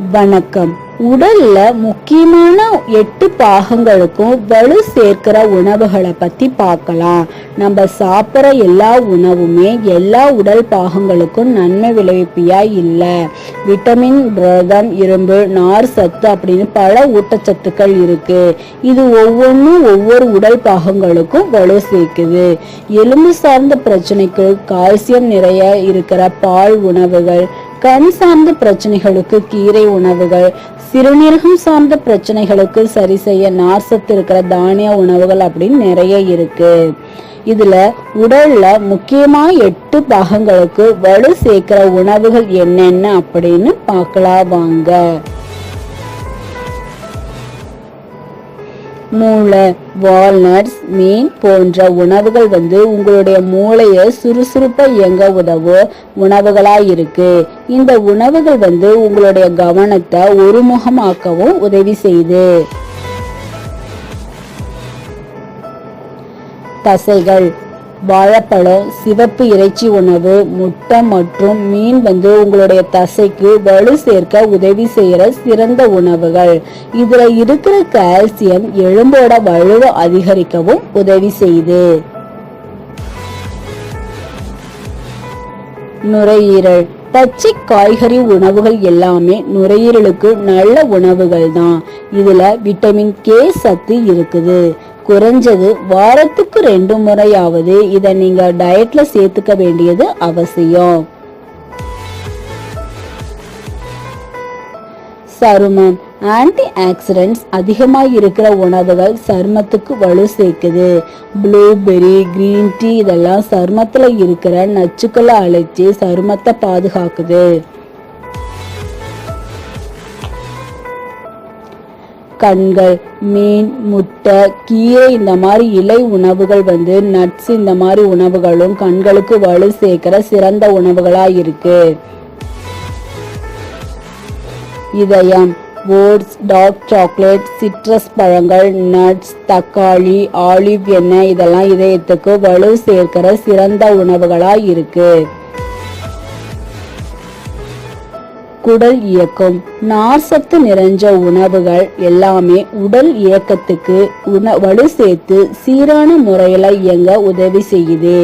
வணக்கம். உடல்ல முக்கியமான எட்டு பாகங்களுக்கும் வலு சேர்க்கிற உணவுகளை பத்தி பார்க்கலாம். நம்ம சாப்பிட்ற எல்லா உணவுமே எல்லா உடல் பாகங்களுக்கும் நன்மை விளைவிப்பியா இல்லை? விட்டமின் புரதம் இரும்பு நார் சத்து அப்படின்னு பல ஊட்டச்சத்துக்கள் இருக்கு. இது ஒவ்வொன்றும் ஒவ்வொரு உடல் பாகங்களுக்கும் வலு சேர்க்குது. எலும்பு சார்ந்த பிரச்சனைக்கு கால்சியம் நிறைய இருக்கிற பால் உணவுகள் கண் சார்ந்த பிரச்சனைகளுக்கு கீரை உணவுகள் சிறுநீரகம் சார்ந்த பிரச்சனைகளுக்கு சரி செய்ய நார்சத்து இருக்கிற தானிய உணவுகள் அப்படின்னு நிறைய இருக்கு. இதுல உடல்ல முக்கியமா எட்டு பாகங்களுக்கு வலு சேர்க்கிற உணவுகள் என்னென்ன அப்படின்னு பார்க்கலாம் வாங்க. மூளை வால்நட்ஸ் மீன் போன்ற உணவுகள் வந்து உங்களுடைய மூளையை சுறுசுறுப்பா இயங்க உதவும் உணவுகளா இருக்கு. இந்த உணவுகள் வந்து உங்களுடைய கவனத்தை ஒருமுகமாக்கவும் உதவி செய்யுது. தசைகள் வாழைப்பழம் சிவப்பு இறைச்சி உணவு முட்டை மற்றும் மீன் வந்து உங்களுடைய தசைக்கு வலு சேர்க்க உதவி செய்யற சிறந்த உணவுகள். இதுல இருக்கிற கால்சியம் எலும்போட வலுவை அதிகரிக்கவும் உதவி செய்யுது. நுரையீரல். பச்சை காய்கறி உணவுகள் எல்லாமே நுரையீரலுக்கு நல்ல உணவுகள் தான் இதுல விட்டமின் கே சத்து இருக்குது. குறைஞ்சது வாரத்துக்கு ரெண்டு முறையாவது இதை நீங்க டயட்ல சேர்த்துக்க வேண்டியது அவசியம். சருமம் ஆன்டி ஆக்சிடென்ட்ஸ் அதிகமாக இருக்கிற உணவுகள் சருமத்துக்கு வலு சேர்க்குது. ப்ளூபெர்ரி கிரீன் டீ இதெல்லாம் சருமத்தில் இருக்கிற நச்சுக்களை அழைச்சி சருமத்தை பாதுகாக்குது. கண்கள் மீன் முட்டை கீரை இந்த மாதிரி இலை உணவுகள் வந்து நட்ஸ் இந்த மாதிரி உணவுகளும் கண்களுக்கு வலு சேர்க்கிற சிறந்த உணவுகளா இருக்கு. இதயம் ஓட்ஸ் டார்க் சாக்லேட் சிட்ரஸ் பழங்கள் நட்ஸ் தக்காளி ஆலிவ் எண்ணெய் இதெல்லாம் இதயத்துக்கு வலு சேர்க்கிற சிறந்த உணவுகளா இருக்கு. குடல் இயக்கம். நார்சத்து நிறைஞ்ச உணவுகள் எல்லாமே உடல் இயக்கத்துக்கு உண வலு சேர்த்து சீரான முறையில இயங்க உதவி செய்யுது.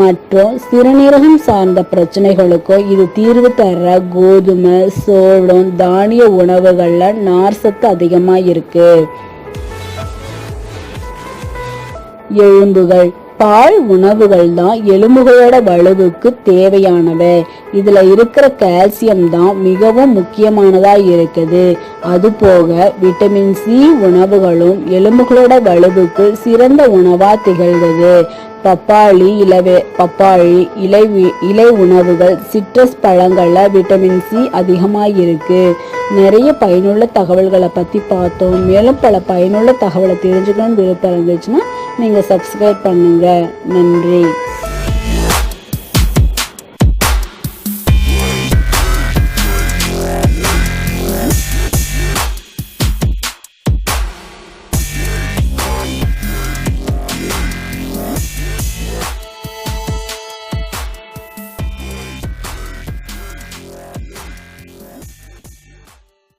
மற்றும் சிறுநீரகம் சார்ந்த பிரச்சனைகளுக்கும் இது தீர்வு தர்ற கோதுமை சோளம் தானிய உணவுகள்ல நார்சத்து அதிகமா இருக்கு. எலும்புகள் பால் உணவுகள் தான் எலும்புகளோட வலுவுக்கு தேவையானவை. இதுல இருக்கிற கால்சியம் தான் மிகவும் முக்கியமானதா இருக்குது. அதுபோக விட்டமின் சி உணவுகளும் எலும்புகளோட வலுவுக்கு சிறந்த உணவா திகழ்கிறது பப்பாளி இலவே பப்பாளி இலை வி- இலை உணவுகள் சிட்ரஸ் பழங்கள்ல விட்டமின் சி அதிகமாக இருக்கு. நிறைய பயனுள்ள தகவல்களை பத்தி பார்த்தோம். மேலும் பல பயனுள்ள தகவலை தெரிஞ்சுக்கணும்னு விருப்பம் இருந்துச்சுன்னா நீங்கள் சப்ஸ்கிரைப் பண்ணுங்கள் நன்றி.